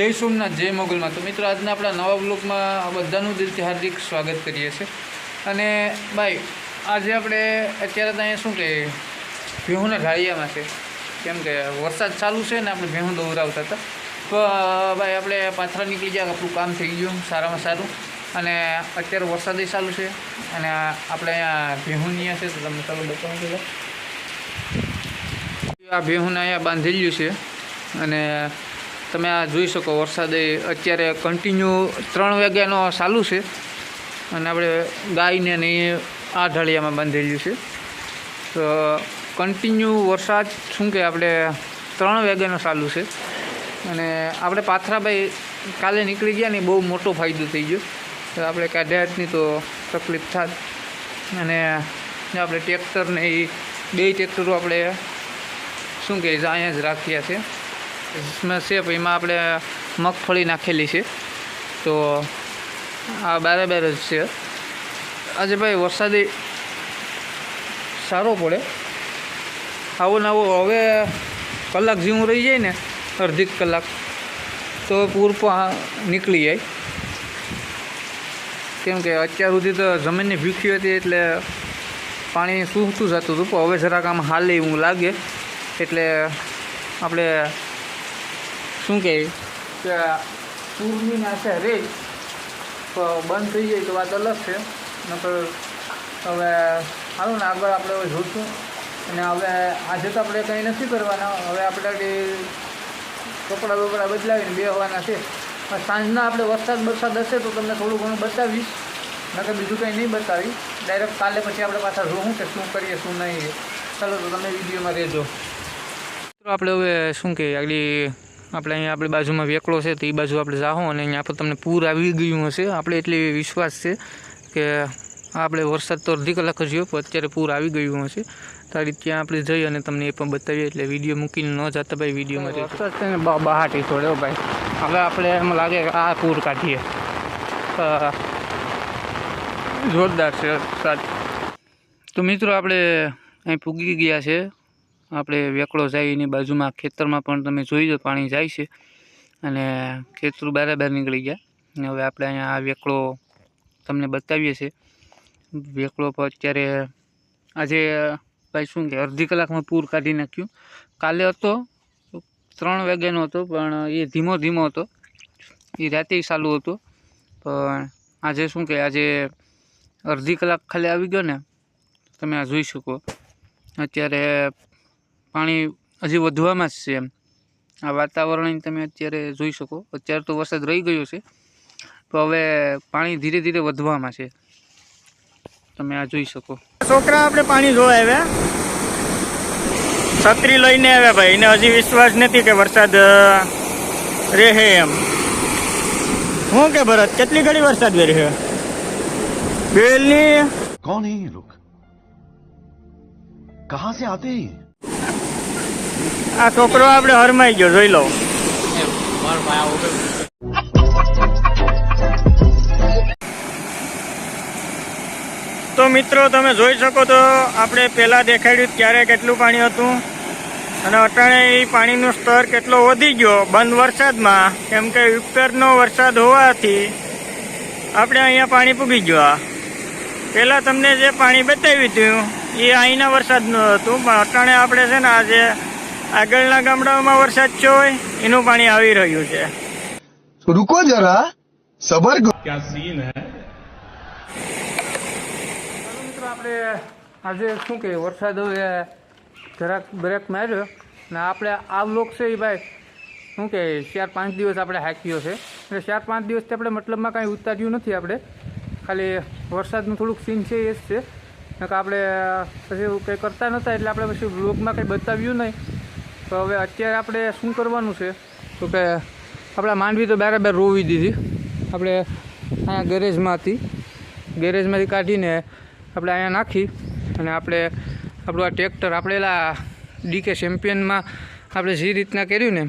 જય સોમનાથ, જય મોગલમાં. તો મિત્રો, આજના આપણા નવા બ્લોગમાં બધાનું દિલથી હાર્દિક સ્વાગત કરીએ છીએ. અને ભાઈ, આજે આપણે અત્યારે તો અહીંયા શું કે, ભેહુના ઢાળિયામાં છે. કેમ કે વરસાદ ચાલુ છે ને, આપણે ભેહું દોરાવતા હતા. તો ભાઈ, આપણે પાથરા નીકળી ગયા, આપણું કામ થઈ ગયું, સારામાં સારું. અને અત્યારે વરસાદે ચાલુ છે. અને આપણે અહીંયા ભેહું અહીંયા છે, તો તમને ચાલુ બતાવું આ ભેહુંને અહીંયા બાંધેલું છે. અને તમે આ જોઈ શકો, વરસાદે અત્યારે કન્ટિન્યુ ત્રણ વાગ્યાનો ચાલુ છે. અને આપણે ગાયને ને આ ઢાળિયામાં બાંધેલું છે. તો કન્ટિન્યુ વરસાદ, શું કે આપણે ત્રણ વાગ્યાનો ચાલુ છે. અને આપણે પાથરાભાઈ કાલે નીકળી ગયા ને બહુ મોટો ફાયદો થઈ ગયો. તો આપણે કાઢ્યા જ તો તકલીફ થાત. અને આપણે ટ્રેક્ટરને એ બે ટ્રેક્ટરો આપણે શું કહે છે અહીંયા જ રાખ્યા છે. એમાં છે એમાં આપણે મગફળી નાખેલી છે. તો આ બરાબર જ છે. આજે ભાઈ વરસાદી સારો પડે. આવો ને આવો, હવે કલાક જેવું રહી જાય ને, અડધી કલાક, તો પૂર નીકળી જાય. કેમ કે અત્યાર સુધી તો જમીનની ભીખી હતી એટલે પાણી સૂકતું જતું હતું, પણ હવે જરાક આમ હાલે એવું લાગે. એટલે આપણે શું કહે કે પૂરની નાશે રે તો બંધ થઈ જાય તો વાત અલગ છે. નકર હવે સારું ને આગળ આપણે જોઈશું અને હવે આજે તો આપણે કંઈ નથી કરવાના. હવે આપણે કપડાં બપડા બદલાવીને બેહવાના છે. પણ સાંજના આપણે વરસાદ વરસાદ હશે તો તમને થોડું ઘણું બતાવીશ. નકર બીજું કંઈ નહીં બતાવી ડાયરેક્ટ કાલે પછી આપણે પાછા જોવું કે શું કરીએ શું નહીં. ચાલો તો તમે વિડીયોમાં રહેજો. આપણે હવે શું કહીએ આગળ આપણે અહીંયા આપણી બાજુમાં વેકળો છે તો એ બાજુ આપણે જાહો અને અહીંયા પર તમને પૂર આવી ગયું હશે. આપણે એટલી વિશ્વાસ છે કે આપણે વરસાદ તો અડધી કલાક જ પણ અત્યારે પૂર આવી ગયું હશે. તારી ત્યાં આપણે જઈ અને તમને એ પણ બતાવીએ એટલે વીડિયો મૂકીને ન જતા ભાઈ વિડીયોમાં વરસાદ છે ને બહાટી થોડો ભાઈ. હવે આપણે એમ લાગે કે આ પૂર કાઢીએ. જોરદાર છે વરસાદ. તો મિત્રો આપણે અહીં પૂગી ગયા છે. આપણે વેકળો જાય એની બાજુમાં ખેતરમાં પણ તમે જોઈ દો પાણી જાય છે. અને ખેતરું બરાબર નીકળી ગયા. અને હવે આપણે અહીંયા આ વેકળો તમને બતાવીએ છીએ. વેકળો પર અત્યારે આજે ભાઈ શું કે, અડધી કલાકમાં પૂર કાઢી નાખ્યું. કાલે હતો, ત્રણ વાગ્યાનો હતો, પણ એ ધીમો ધીમો હતો. એ રાતે ચાલુ હતો. પણ આજે શું કે, આજે અડધી કલાક ખાલી આવી ગયો ને, તમે આ જોઈ શકો. અત્યારે પાણી હજી વધવામાં જ છે એમ. આ વાતાવરણ તમે અત્યારે જોઈ શકો. અત્યારે તો વરસાદ રહી ગયો છે. તો હવે પાણી ધીરે ધીરે વધવામાં છે. તમે આ જોઈ શકો. છોકરા આપણે પાણી જોવા આવ્યા. છત્રી લઈને આવ્યા ભાઈ. એને હજી વિશ્વાસ નથી કે વરસાદ રહે એમ. હું કે ભરત કેટલી ઘડી વરસાદ વેરી બેલની? કોણ હે લોક કહા સે આતે આ છોકરો આપણે હરમાઈ ગયો, જોઈ લો. તો મિત્રો, તમે જોઈ શકો તો આપણે પહેલાં દેખાડ્યું ત્યારે કેટલું પાણી હતું. અને અટાણે એ પાણીનું સ્તર કેટલો વધી ગયો. બંધ વરસાદમાં, કેમ કે ઉપરનો વરસાદ હોવાથી આપણે અહીંયા પાણી પૂગી ગયા પહેલાં તમને જે પાણી બતાવ્યું હતું, એ અહીંના વરસાદનું હતું, પણ અટાણે આપણે છે ને આજે આગળના ગામડાઓમાં વરસાદ થયો હોય એનું પાણી આવી રહ્યું છે. રૂકો જરા સબર ક્યાં સીન હે? મિત્રો આપણે આજે શું કહે વરસાદ હવે જરાક બ્રેક માર્યો ને આપણે આ લોક છે એ ભાઈ શું કહે ચાર પાંચ દિવસ આપણે હાક્યો છે. એટલે ચાર પાંચ દિવસથી આપણે મતલબમાં કાંઈ ઉતાર્યું નથી આપણે. ખાલી વરસાદનું થોડુંક સીન છે એ જ છે. આપણે પછી કંઈ કરતા નહોતા એટલે આપણે પછી બ્લોગમાં કંઈ બતાવ્યું નહીં. તો હવે અત્યારે આપણે શું કરવાનું છે? તો કે આપણા માંડવી તો બરાબર રોવી દીધી. આપણે અહીંયા ગેરેજમાં હતી ગેરેજમાંથી કાઢીને આપણે અહીંયા નાખી અને આપણે આપણું આ ટ્રેક્ટર, આપણે એલા ડીકે ચેમ્પિયનમાં આપણે જે રીતના કર્યું ને,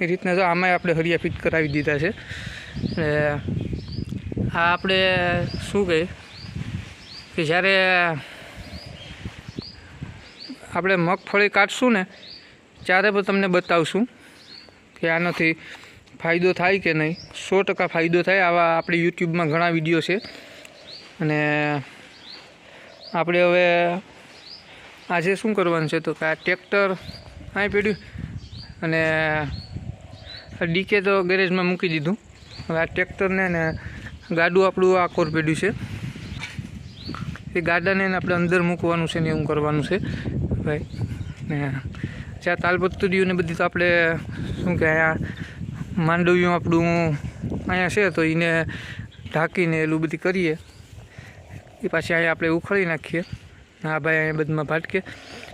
એ રીતના તો આમાંય આપણે હરિયા ફિટ કરાવી દીધા છે. એટલે આ આપણે શું કહે? કે જ્યારે આપણે મગફળી કાઢશું ને ત્યારે પણ તમને બતાવશું કે આનાથી ફાયદો થાય કે નહીં. સો ટકા ફાયદો થાય આવા આપણે યુટ્યુબમાં ઘણા વીડિયો છે. અને આપણે હવે આજે શું કરવાનું છે તો કે આ ટ્રેક્ટર અહીં પડ્યું અને ડીકે તો ગેરેજમાં મૂકી દીધું. હવે આ ટ્રેક્ટરને ને ગાડું આપણું આ કોર પડ્યું છે. એ ગાડાને આપણે અંદર મૂકવાનું છે ને એવું કરવાનું છે. ભાઈ, ને જ્યાં તાલપત્રીઓ ને બધી તો આપણે શું કે અહીંયા માંડવ્યું આપણું અહીંયા છે તો એને ઢાંકીને એલું બધી કરીએ. એ પાછી અહીંયા આપણે ઉખાડી નાખીએ. હા ભાઈ અહીંયા બધામાં ભાટકે.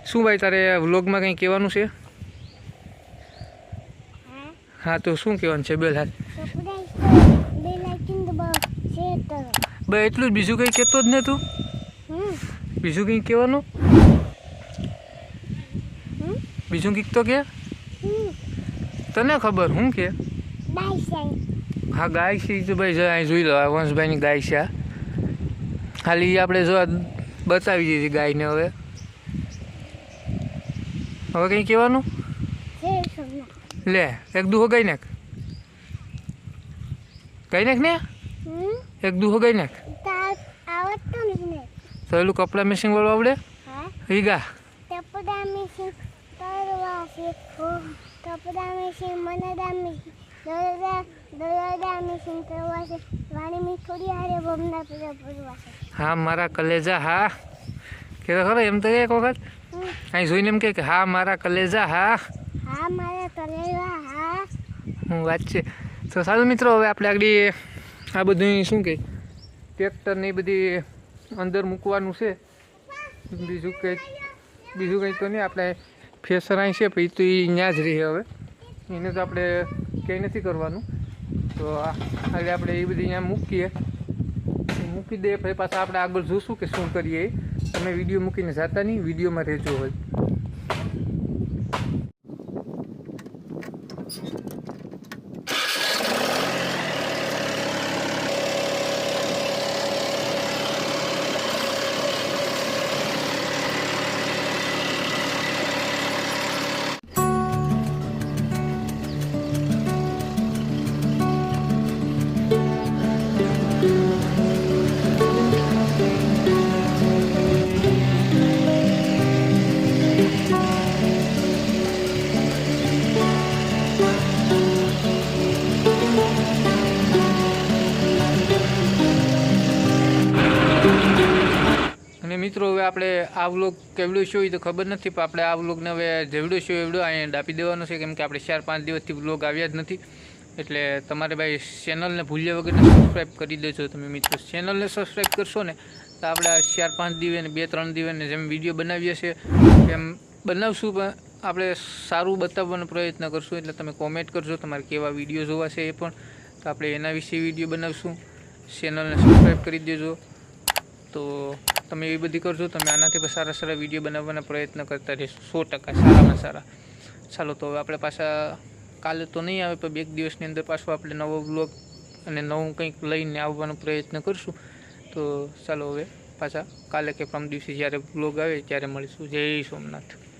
શું ભાઈ તારે વ્લોગમાં કંઈ કહેવાનું છે? હા તો શું કહેવાનું છે? બેલ હાથ ભાઈ એટલું જ બીજું કંઈ કહેતો જ ને તું બીજું કંઈ કહેવાનું? બીજું કંઈક તો કે? તને ખબર હું કે? હા ગાય છે તો ભાઈ જો અહીં જોઈ લો વંશભાઈની ગાય છે ખાલી આપણે જો બતાવી દીધી ગાયને હવે. હવે કંઈ કહેવાનું? લે એક દુહો ગઈ નાખ. ગઈ નાખ ને? એક દુહો ગઈ નાખ. તો એલું કપડાં મેશિંગ વાળું આવડે? ઈ ગા કપડા મેશિન તરવા શીખો કપડા મેશિન મનદા મેશિન દરદા દરદા મેશિન કરવા છે વાણી મી થોડી હારે બમના પૂરા પૂરવા છે હા, મારા કલેજા, હા. કે ખરો, એમ તો એક વખત. અહીં જોઈને એમ કે હા મારા કલેજા હા હા મારા કલેજા, હા. હું વાત છે. તો સારું મિત્રો, હવે આપણે આગળ આ બધું શું કહે ટ્રેક્ટર ને બધી અંદર મૂકવાનું છે. બીજું કંઈ બીજું કંઈ તો નહીં, આપણે ફેસર અહીં છે, પછી તો એ ત્યાં જ રહે હવે. એને તો આપણે કંઈ નથી કરવાનું. તો આગળ આપણે એ બધી અહીંયા મૂકીએ. મૂકી દઈએ પછી પાછા આપણે આગળ જોશું કે શું કરીએ. તમે વીડિયો મૂકીને જાતા નહીં, વિડીયોમાં રહેજો હોય અને મિત્રો, હવે આપણે આ વ્લોગ કેવડો શો તો ખબર નથી, પણ આપણે આ વ્લોગને હવે જેવડો શો એવડો અહીંયા ડાપી દેવાનો છે, કેમ કે આપણે ચાર પાંચ દિવસથી વ્લોગ આવ્યા જ નથી. એટલે તમારે ભાઈ ચેનલને ભૂલ્યા વગર સબસ્ક્રાઈબ કરી દેજો તમે મિત્રો. ચેનલને સબસ્ક્રાઈબ કરશો ને, તો આપણે ચાર પાંચ દિવસ ને બે ત્રણ દિવસને જેમ વીડિયો બનાવીએ છીએ, એમ બનાવશું, પણ આપણે સારું બતાવવાનો પ્રયત્ન કરશું. એટલે તમે કોમેન્ટ કરજો, તમારે કેવા વીડિયો જોવા છે એ પણ. તો આપણે એના વિશે વીડિયો બનાવશું. ચેનલને સબસ્ક્રાઈબ કરી દેજો. તો તમે એવી બધી કરજો, તમે આનાથી પણ સારા સારા વીડિયો બનાવવાના પ્રયત્ન કરતા રહેશો, સો ટકા, સારામાં સારા. ચાલો તો હવે આપણે પાછા, કાલે તો નહીં આવે, પણ બે દિવસની અંદર પાછો આપણે નવો બ્લોગ અને નવું કંઈક લઈને આવવાનો પ્રયત્ન કરીશું. તો ચાલો હવે પાછા, કાલે કે પરમ દિવસે જ્યારે બ્લોગ આવે, ત્યારે મળીશું. જય સોમનાથ.